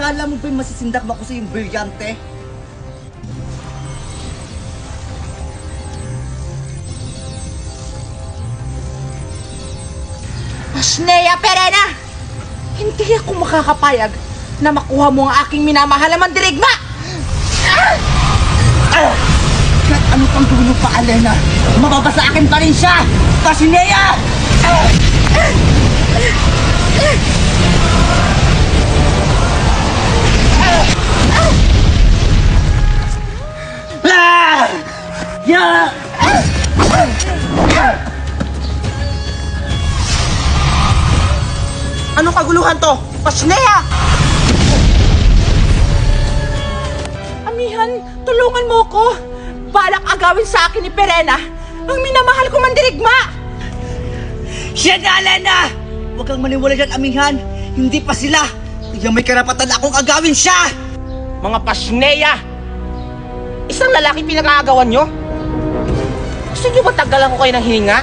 Akala mo ba'y masisindak mo ako sa iyong brilyante? Asnea Perena! Hindi ako makakapayag na makuha mo ang aking minamahal na mandirigma! Kahit ano pang mo pa, Alena, mababasa akin pa rin siya! Pasinea! Ah! Ya! Anong kaguluhan to? Pasnea! Amihan, tulungan mo ko! Balak agawin sa akin ni Perena ang minamahal ko mandirigma! Siya na, Alena! Huwag kang maniwala dyan, amihan! Hindi pa sila! Kaya may karapatan akong agawin siya! Mga pasneya! Isang lalaki pinag-aagawan nyo? Tagalan ko kayo ng hininga?